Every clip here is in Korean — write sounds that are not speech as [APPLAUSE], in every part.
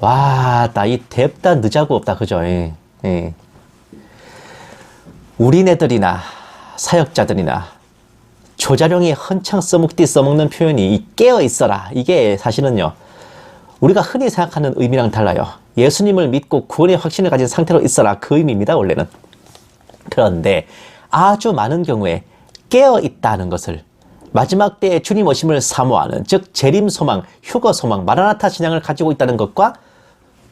와, 나 이 뎁다 늦자고 없다, 그죠? 예. 예. 우리네들이나 사역자들이나 조자룡이 헌창 써먹디 써먹는 표현이 이 깨어 있어라. 이게 사실은요. 우리가 흔히 생각하는 의미랑 달라요. 예수님을 믿고 구원의 확신을 가진 상태로 있어라. 그 의미입니다, 원래는. 그런데 아주 많은 경우에 깨어 있다는 것을 마지막 때에 주님 오심을 사모하는 즉 재림 소망, 휴거 소망, 마라나타 신앙을 가지고 있다는 것과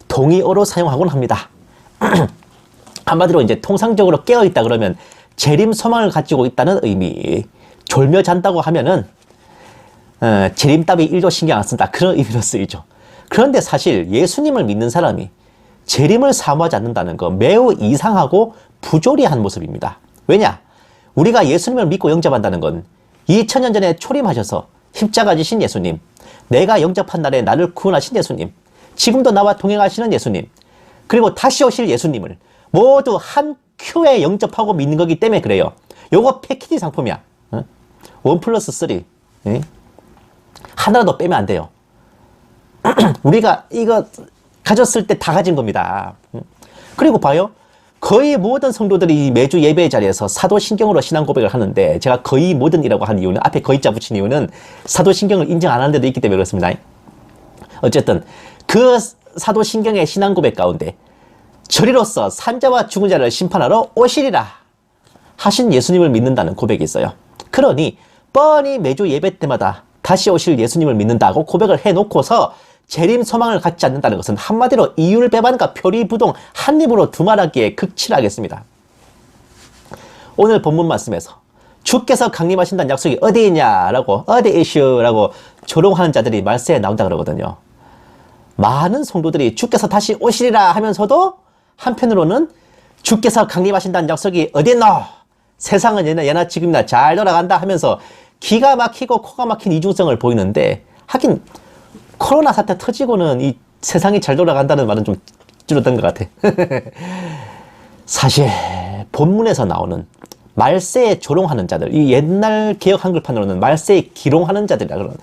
동의어로 사용하곤 합니다. [CLEARS THROAT] 한마디로 이제 통상적으로 깨어 있다 그러면 재림 소망을 가지고 있다는 의미. 졸며 잔다고 하면은 어, 재림 따위 1도 신경 안 쓴다 그런 의미로 쓰이죠. 그런데 사실 예수님을 믿는 사람이 재림을 사모하지 않는다는 거 매우 이상하고 부조리한 모습입니다. 왜냐? 우리가 예수님을 믿고 영접한다는 건 2000년 전에 초림하셔서 십자가 지신 예수님, 내가 영접한 날에 나를 구원하신 예수님, 지금도 나와 동행하시는 예수님, 그리고 다시 오실 예수님을 모두 한 큐에 영접하고 믿는 거기 때문에 그래요. 요거 패키지 상품이야. 어? 원 플러스 쓰리. 예? 하나라도 빼면 안 돼요. [CLEARS THROAT] 우리가 이거 가졌을 때 다 가진 겁니다. 음. 그리고 봐요. 거의 모든 성도들이 매주 예배 자리에서 사도신경으로 신앙 고백을 하는데 제가 거의 모든이라고 한 이유는 앞에 거의자 붙인 이유는 사도신경을 인정 안 하는 데도 있기 때문에 그렇습니다. 어쨌든 그 사도신경의 신앙 고백 가운데 저리로서 산자와 죽은 자를 심판하러 오시리라 하신 예수님을 믿는다는 고백이 있어요. 그러니 뻔히 매주 예배 때마다 다시 오실 예수님을 믿는다고 고백을 해놓고서 재림 소망을 갖지 않는다는 것은 한마디로 이율배반과 표리부동 한 입으로 두말하기에 극치하겠습니다. 오늘 본문 말씀에서 주께서 강림하신다는 약속이 어디 있냐라고 어디 이슈라고 조롱하는 자들이 말세에 나온다 그러거든요. 많은 성도들이 주께서 다시 오시리라 하면서도 한편으로는 주께서 강림하신다는 약속이 어디 있노? 세상은 예나, 예나 지금이나 잘 돌아간다 하면서 기가 막히고 코가 막힌 이중성을 보이는데 하긴 코로나 사태 터지고는 이 세상이 잘 돌아간다는 말은 좀 줄어든 것 같아. [LAUGHS] 사실 본문에서 나오는 말세에 조롱하는 자들, 이 옛날 개혁 한글판으로는 말세에 기롱하는 자들이라 그러는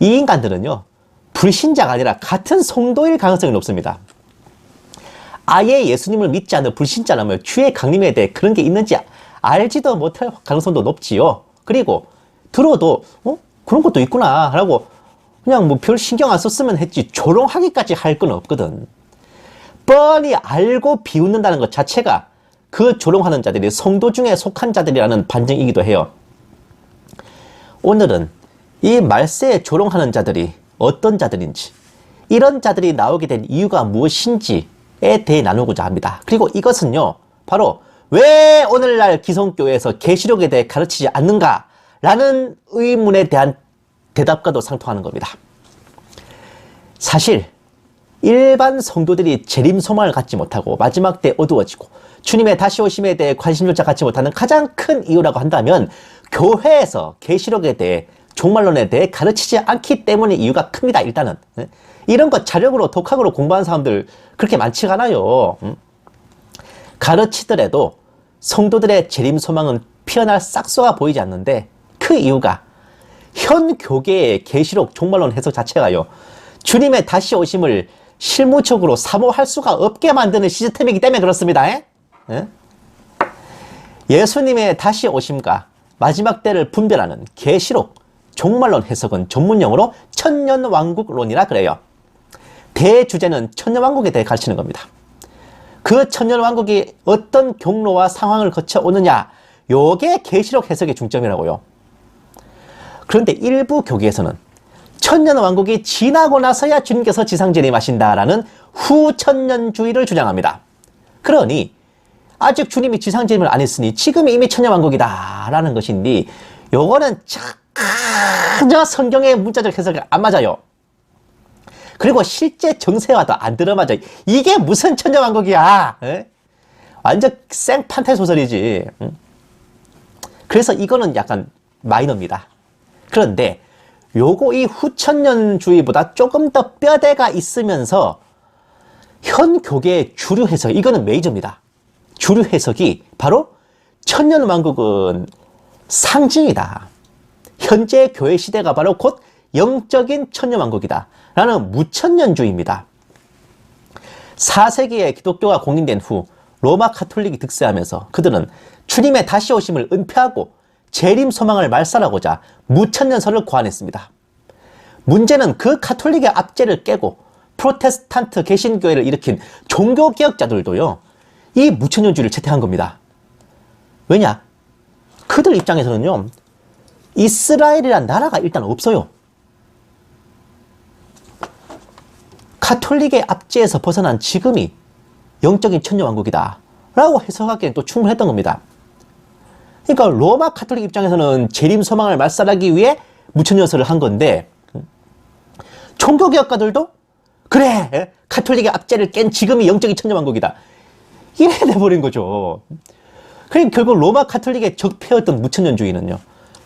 이 인간들은요 불신자가 아니라 같은 성도일 가능성이 높습니다. 아예 예수님을 믿지 않는 불신자라면 주의 강림에 대해 그런 게 있는지 알지도 못할 가능성도 높지요. 그리고 들어도 어 그런 것도 있구나 라고 그냥 뭐 별 신경 안 썼으면 했지 조롱하기까지 할 건 없거든. 뻔히 알고 비웃는다는 것 자체가 그 조롱하는 자들이 성도 중에 속한 자들이라는 반증이기도 해요. 오늘은 이 말세에 조롱하는 자들이 어떤 자들인지, 이런 자들이 나오게 된 이유가 무엇인지에 대해 나누고자 합니다. 그리고 이것은요, 바로 왜 오늘날 기성교회에서 계시록에 대해 가르치지 않는가라는 의문에 대한 대답과도 상통하는 겁니다. 사실 일반 성도들이 재림 소망을 갖지 못하고 마지막 때 어두워지고 주님의 다시 오심에 대해 관심조차 갖지 못하는 가장 큰 이유라고 한다면 교회에서 계시록에 대해 종말론에 대해 가르치지 않기 때문에 이유가 큽니다. 일단은 이런 거 자력으로 독학으로 공부하는 사람들 그렇게 많지가 않아요. 가르치더라도 성도들의 재림 소망은 피어날 싹소가 보이지 않는데 그 이유가 현 교계의 계시록 종말론 해석 자체가요. 주님의 다시 오심을 실무적으로 사모할 수가 없게 만드는 시스템이기 때문에 그렇습니다. 에? 에? 예수님의 다시 오심과 마지막 때를 분별하는 계시록 종말론 해석은 전문용어로 천년왕국론이라 그래요. 대주제는 천년왕국에 대해 가르치는 겁니다. 그 천년왕국이 어떤 경로와 상황을 거쳐 오느냐, 요게 계시록 해석의 중점이라고요. 그런데 일부 교계에서는 천년 왕국이 지나고 나서야 주님께서 지상 재림하신다라는 후천년주의를 주장합니다. 그러니 아직 주님이 지상 재림을 안 했으니 지금이 이미 천년 왕국이다라는 것인데 요거는 전혀 성경의 문자적 해석이 안 맞아요. 그리고 실제 정세와도 안 들어맞아. 이게 무슨 천년 왕국이야? 에? 완전 생판타 소설이지. 그래서 이거는 약간 마이너입니다. 그런데 요거 이 후천년주의보다 조금 더 뼈대가 있으면서 현 교계의 주류 해석, 이거는 메이저입니다. 주류 해석이 바로 천년왕국은 상징이다. 현재 교회 시대가 바로 곧 영적인 천년왕국이다. 라는 무천년주의입니다. 4세기에 기독교가 공인된 후 로마 카톨릭이 득세하면서 그들은 주님의 다시 오심을 은폐하고 재림 소망을 말살하고자 무천년설을 고안했습니다. 문제는 그 카톨릭의 압제를 깨고 프로테스탄트 개신교회를 일으킨 종교개혁자들도요, 이 무천년주의를 채택한 겁니다. 왜냐? 그들 입장에서는요, 이스라엘이란 나라가 일단 없어요. 카톨릭의 압제에서 벗어난 지금이 영적인 천년왕국이다. 라고 해석하기엔 또 충분했던 겁니다. 그러니까 로마 카톨릭 입장에서는 재림 소망을 말살하기 위해 무천년설을 한 건데 종교개혁가들도 그래 카톨릭의 압제를 깬 지금이 영적인 천년왕국이다. 이래 [LAUGHS] 돼버린 거죠. 그러니까 결국 로마 카톨릭의 적폐였던 무천년주의는요.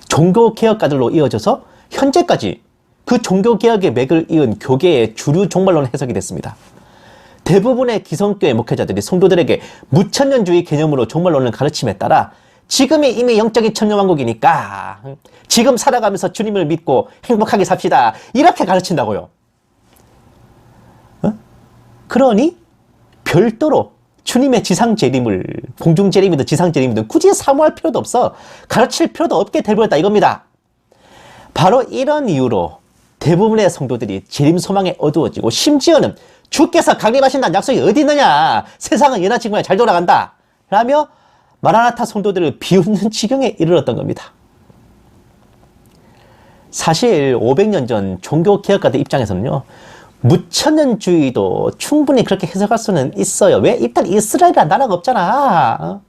종교개혁가들로 이어져서 현재까지 그 종교개혁의 맥을 이은 교계의 주류 종말론 해석이 됐습니다. 대부분의 기성교회 목회자들이 성도들에게 무천년주의 개념으로 종말론을 가르침에 따라 지금이 이미 영적인 천년왕국이니까 지금 살아가면서 주님을 믿고 행복하게 삽시다 이렇게 가르친다고요. 어? 그러니 별도로 주님의 지상 재림을 공중 재림이든 지상 재림이든 굳이 사모할 필요도 없어 가르칠 필요도 없게 돼버렸다 이겁니다. 바로 이런 이유로 대부분의 성도들이 재림 소망에 어두워지고 심지어는 주께서 강림하신다는 약속이 어디 있느냐 세상은 예나 지금이나 잘 돌아간다 라며 마라나타 성도들을 비웃는 지경에 이르렀던 겁니다. 사실 500년 전 종교 개혁가들 입장에서는요. 무천년주의도 충분히 그렇게 해석할 수는 있어요. 왜? 일단 이스라엘이란 나라가 없잖아. 어?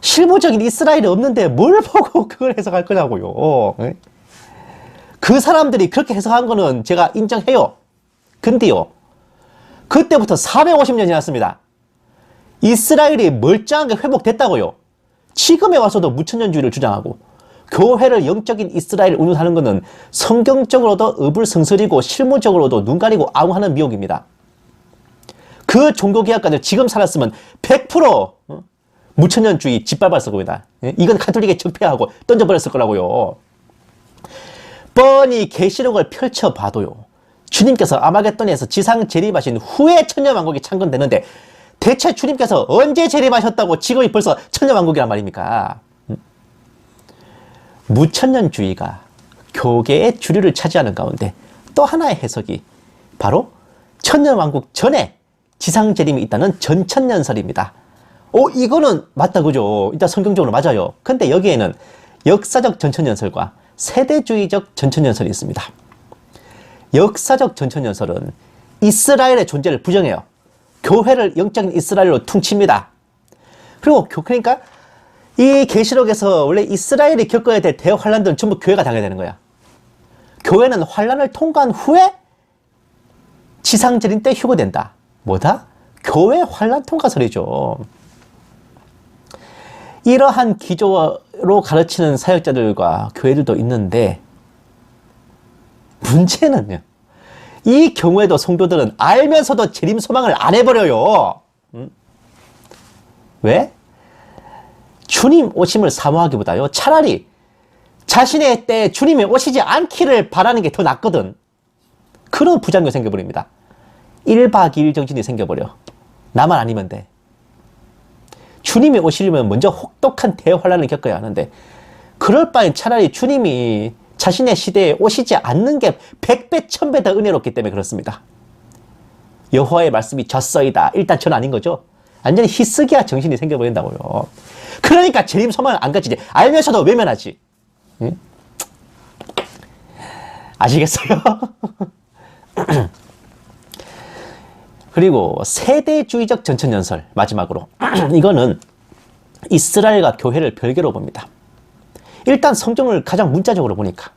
실무적인 이스라엘이 없는데 뭘 [LAUGHS] 보고 그걸 해석할 거냐고요. 예? 그 사람들이 그렇게 해석한 거는 제가 인정해요. 근데요. 그때부터 450년이 지났습니다. 이스라엘이 멀쩡하게 회복됐다고요. 지금에 와서도 무천년주의를 주장하고 교회를 영적인 이스라엘 운운하는 것은 성경적으로도 의불성설이고 실무적으로도 눈 가리고 아웅하는 미혹입니다. 그 종교개혁가들 지금 살았으면 100% 어? 무천년주의 짓밟았을 겁니다. 예? 이건 카톨릭에 적폐하고 던져버렸을 거라고요. 뻔히 계시록을 펼쳐봐도요. 주님께서 아마겟돈에서 지상 재림하신 후에 천년왕국이 창건되는데 대체 주님께서 언제 재림하셨다고 지금이 벌써 천년왕국이란 말입니까? 음? 무천년주의가 교계의 주류를 차지하는 가운데 또 하나의 해석이 바로 천년왕국 전에 지상 재림이 있다는 전천년설입니다. 오, 이거는 맞다, 그죠? 일단 성경적으로 맞아요. 근데 여기에는 역사적 전천년설과 세대주의적 전천년설이 있습니다. 역사적 전천년설은 이스라엘의 존재를 부정해요. 교회를 영적인 이스라엘로 퉁칩니다. 그리고 그러니까 이 계시록에서 원래 이스라엘이 겪어야 될 대환란들은 전부 교회가 당해야 되는 거야. 교회는 환란을 통과한 후에 지상절인 때 휴거된다. 뭐다? 교회 환란 통과설이죠. 이러한 기조로 가르치는 사역자들과 교회들도 있는데 문제는요. 이 경우에도 성도들은 알면서도 재림 소망을 안 해버려요. 음? 왜? 주님 오심을 사모하기보다요. 차라리 자신의 때 주님이 오시지 않기를 바라는 게 더 낫거든. 그런 부작용이 생겨버립니다. 1박 2일 정신이 생겨버려. 나만 아니면 돼. 주님이 오시려면 먼저 혹독한 대환란을 겪어야 하는데 그럴 바엔 차라리 주님이 자신의 시대에 오시지 않는 게 100배, 1000배 더 은혜롭기 때문에 그렇습니다. 여호와의 말씀이 졌어이다. 일단 전 아닌 거죠. 완전히 히스기야 정신이 생겨버린다고요. 그러니까 재림 소망을 안 가지지. 알면서도 외면하지. 응? 아시겠어요? [LAUGHS] 그리고 세대주의적 전천연설 마지막으로 [CLEARS THROAT] 이거는 이스라엘과 교회를 별개로 봅니다. 일단 성경을 가장 문자적으로 보니까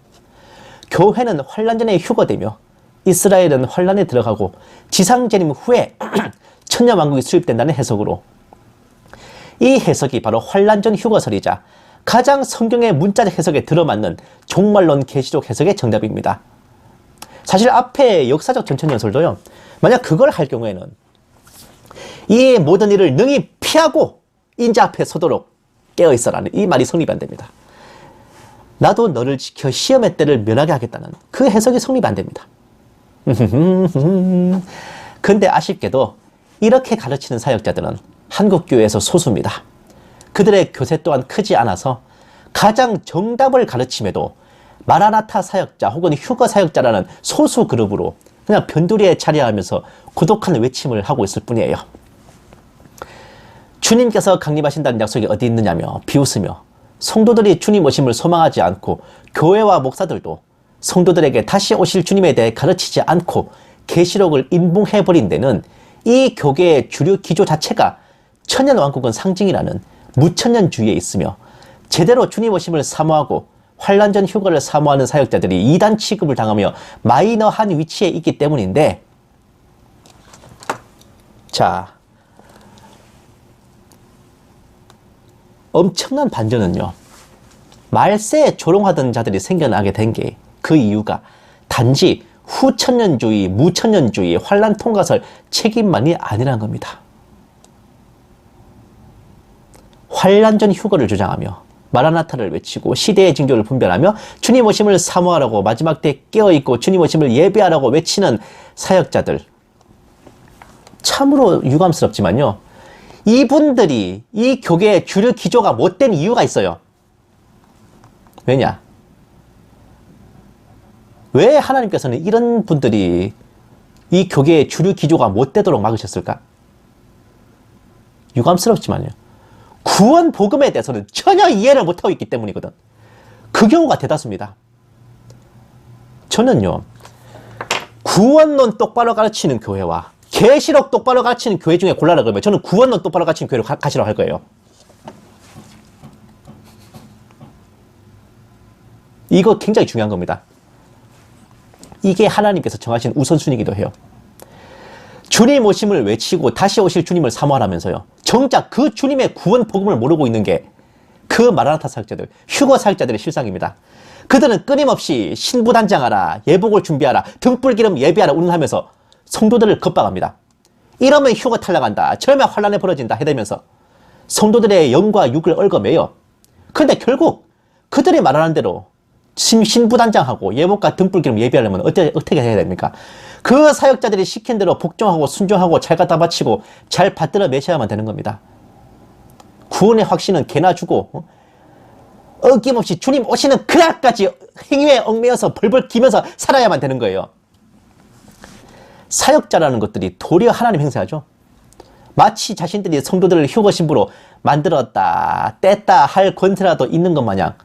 교회는 환란 전에 휴거되며 이스라엘은 환란에 들어가고 지상 재림 후에 [CLEARS THROAT] 천년 왕국이 수립된다는 해석으로 이 해석이 바로 환란 전 휴거설이자 가장 성경의 문자적 해석에 들어맞는 종말론 계시록 해석의 정답입니다. 사실 앞에 역사적 전천연설도요. 만약 그걸 할 경우에는 이 모든 일을 능히 피하고 인자 앞에 서도록 깨어 있어라는 이 말이 성립이 안 됩니다. 나도 너를 지켜 시험의 때를 면하게 하겠다는 그 해석이 성립 안 됩니다. [LAUGHS] 근데 아쉽게도 이렇게 가르치는 사역자들은 한국 교회에서 소수입니다. 그들의 교세 또한 크지 않아서 가장 정답을 가르침에도 마라나타 사역자 혹은 휴거 사역자라는 소수 그룹으로 그냥 변두리에 자리하면서 고독한 외침을 하고 있을 뿐이에요. 주님께서 강림하신다는 약속이 어디 있느냐며 비웃으며 성도들이 주님 오심을 소망하지 않고 교회와 목사들도 성도들에게 다시 오실 주님에 대해 가르치지 않고 계시록을 인봉해버린 데는 이 교계의 주류 기조 자체가 천년 왕국은 상징이라는 무천년주의에 있으며 제대로 주님 오심을 사모하고 환란 전 휴가를 사모하는 사역자들이 이단 취급을 당하며 마이너한 위치에 있기 때문인데 자 엄청난 반전은요. 말세에 조롱하던 자들이 생겨나게 된 게 그 이유가 단지 후천년주의, 무천년주의, 환란 통과설 책임만이 아니란 겁니다. 환란전 휴거를 주장하며 마라나타를 외치고 시대의 징조를 분별하며 주님 오심을 사모하라고 마지막 때 깨어있고 주님 오심을 예배하라고 외치는 사역자들 참으로 유감스럽지만요. 이분들이 이 교계의 주류 기조가 못된 이유가 있어요. 왜냐? 왜 하나님께서는 이런 분들이 이 교계의 주류 기조가 못되도록 막으셨을까? 유감스럽지만요. 구원 복음에 대해서는 전혀 이해를 못하고 있기 때문이거든. 그 경우가 대다수입니다. 저는요, 구원론 똑바로 가르치는 교회와 계시록 똑바로 가르치는 교회 중에 골라라 그러면 저는 구원론 똑바로 가르치는 교회로 가, 가시라고 할 거예요. 이거 굉장히 중요한 겁니다. 이게 하나님께서 정하신 우선순위이기도 해요. 주님 오심을 외치고 다시 오실 주님을 사모하라면서요. 정작 그 주님의 구원 복음을 모르고 있는 게 그 마라나타 사역자들, 휴거 사역자들의 실상입니다. 그들은 끊임없이 신부단장하라, 예복을 준비하라, 등불기름 예비하라 운운하면서 성도들을 겁박합니다. 이러면 휴거 탈락한다, 저러면 환란에 벌어진다 해대면서 성도들의 영과 육을 얽어매요. 그런데 결국 그들이 말하는 대로 신, 신부단장하고 예복과 등불기름 예비하려면 어떻게, 어떻게 해야 됩니까? 그 사역자들이 시킨 대로 복종하고 순종하고 잘 갖다 바치고 잘 받들어 매셔야만 되는 겁니다. 구원의 확신은 개나 주고 어? 어김없이 주님 오시는 그날까지 행위에 얽매여서 벌벌 기면서 살아야만 되는 거예요. 사역자라는 것들이 도리어 하나님 행사하죠. 마치 자신들이 성도들을 휴거 신부로 만들었다, 뗐다 할 권세라도 있는 것 마냥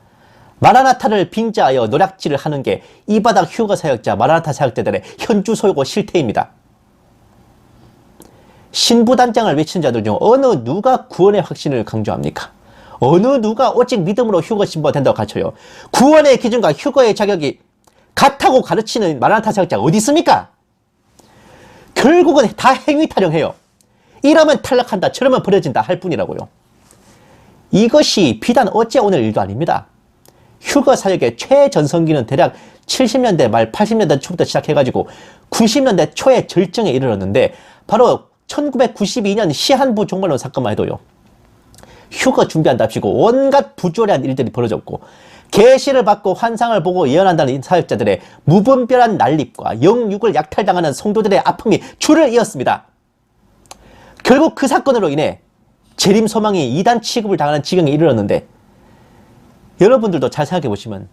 마라나타를 빙자하여 노략질을 하는 게 이 바닥 휴거 사역자, 마라나타 사역자들의 현주 소유고 실태입니다. 신부단장을 외친 자들 중 어느 누가 구원의 확신을 강조합니까? 어느 누가 오직 믿음으로 휴거 신부가 된다고 가르쳐요. 구원의 기준과 휴거의 자격이 같다고 가르치는 마라나타 사역자가 어디 있습니까? 결국은 다 행위 타령해요. 이러면 탈락한다, 저러면 버려진다 할 뿐이라고요. 이것이 비단 어째 오늘 일도 아닙니다. 휴거 사역의 최전성기는 대략 70년대 말 80년대 초부터 시작해가지고 90년대 초에 절정에 이르렀는데 바로 1992년 시한부 종말론 사건만 해도요. 휴거 준비한답시고 온갖 부조리한 일들이 벌어졌고 계시를 받고 환상을 보고 예언한다는 사역자들의 무분별한 난립과 영육을 약탈당하는 성도들의 아픔이 줄을 이었습니다. 결국 그 사건으로 인해 재림 소망이 이단 취급을 당하는 지경에 이르렀는데 여러분들도 잘 생각해 보시면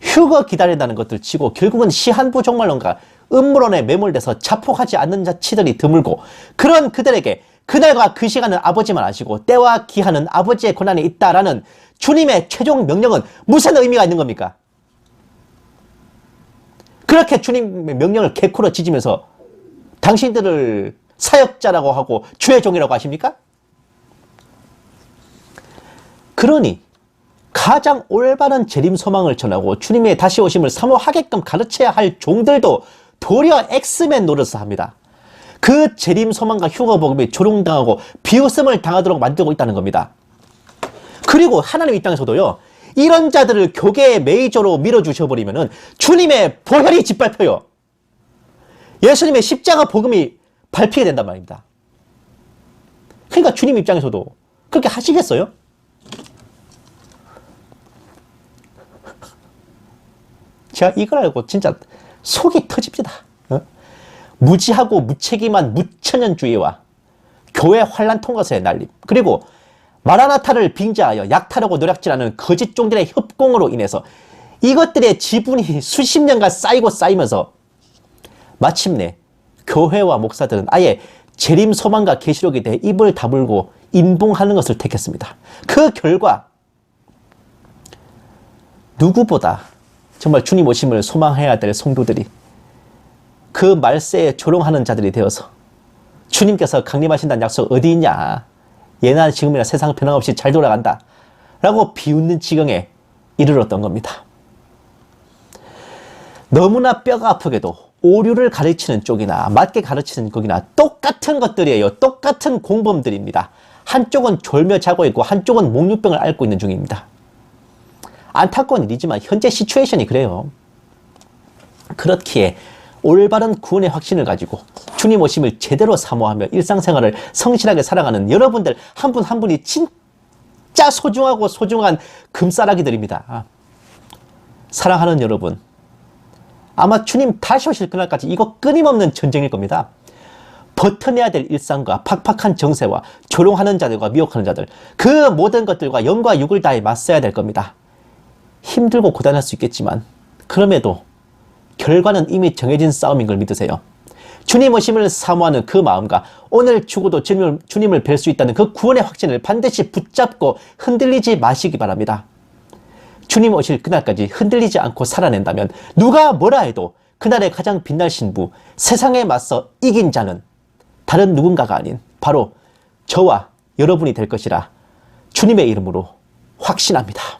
휴거 기다린다는 것들 치고 결국은 시한부 종말론과 음모론에 매몰돼서 자폭하지 않는 자치들이 드물고 그런 그들에게 그날과 그 시간은 아버지만 아시고 때와 기한은 아버지의 권한이 있다라는 주님의 최종 명령은 무슨 의미가 있는 겁니까? 그렇게 주님의 명령을 개코로 지지면서 당신들을 사역자라고 하고 주의 종이라고 하십니까? 그러니 가장 올바른 재림 소망을 전하고 주님의 다시 오심을 사모하게끔 가르쳐야 할 종들도 도리어 엑스맨 노릇을 합니다. 그 재림 소망과 휴거 복음이 조롱당하고 비웃음을 당하도록 만들고 있다는 겁니다. 그리고 하나님 입장에서도요. 이런 자들을 교계의 메이저로 밀어주셔버리면은 주님의 보혈이 짓밟혀요. 예수님의 십자가 복음이 밟히게 된단 말입니다. 그러니까 주님 입장에서도 그렇게 하시겠어요? 제가 이걸 알고 진짜 속이 터집니다. 어? 무지하고 무책임한 무천년주의와 교회 환란 통과서의 날림, 그리고 마라나타를 빙자하여 약탈하고 노략질하는 거짓 종들의 협공으로 인해서 이것들의 지분이 수십 년간 쌓이고 쌓이면서 마침내 교회와 목사들은 아예 재림 소망과 계시록에 대해 입을 다물고 인봉하는 것을 택했습니다. 그 결과 누구보다 정말 주님 오심을 소망해야 될 성도들이 그 말세에 조롱하는 자들이 되어서 주님께서 강림하신다는 약속 어디 있냐? 예나 지금이나 세상 변함없이 잘 돌아간다. 라고 비웃는 지경에 이르렀던 겁니다. 너무나 뼈가 아프게도 오류를 가르치는 쪽이나 맞게 가르치는 쪽이나 똑같은 것들이에요. 똑같은 공범들입니다. 한쪽은 졸며 자고 있고 한쪽은 목류병을 앓고 있는 중입니다. 안타까운 일이지만 현재 시츄에이션이 그래요. 그렇기에 올바른 구원의 확신을 가지고 주님 오심을 제대로 사모하며 일상생활을 성실하게 살아가는 여러분들 한분한 분이 진짜 소중하고 소중한 금싸라기들입니다. 사랑하는 여러분, 아마 주님 다시 오실 그날까지 이거 끊임없는 전쟁일 겁니다. 버텨내야 될 일상과 팍팍한 정세와 조롱하는 자들과 미혹하는 자들, 그 모든 것들과 영과 육을 다해 맞서야 될 겁니다. 힘들고 고단할 수 있겠지만, 그럼에도 결과는 이미 정해진 싸움인 걸 믿으세요. 주님 오심을 사모하는 그 마음과 오늘 죽어도 주님을, 주님을 뵐 수 있다는 그 구원의 확신을 반드시 붙잡고 흔들리지 마시기 바랍니다. 주님 오실 그날까지 흔들리지 않고 살아낸다면 누가 뭐라 해도 그날의 가장 빛날 신부, 세상에 맞서 이긴 자는 다른 누군가가 아닌 바로 저와 여러분이 될 것이라 주님의 이름으로 확신합니다.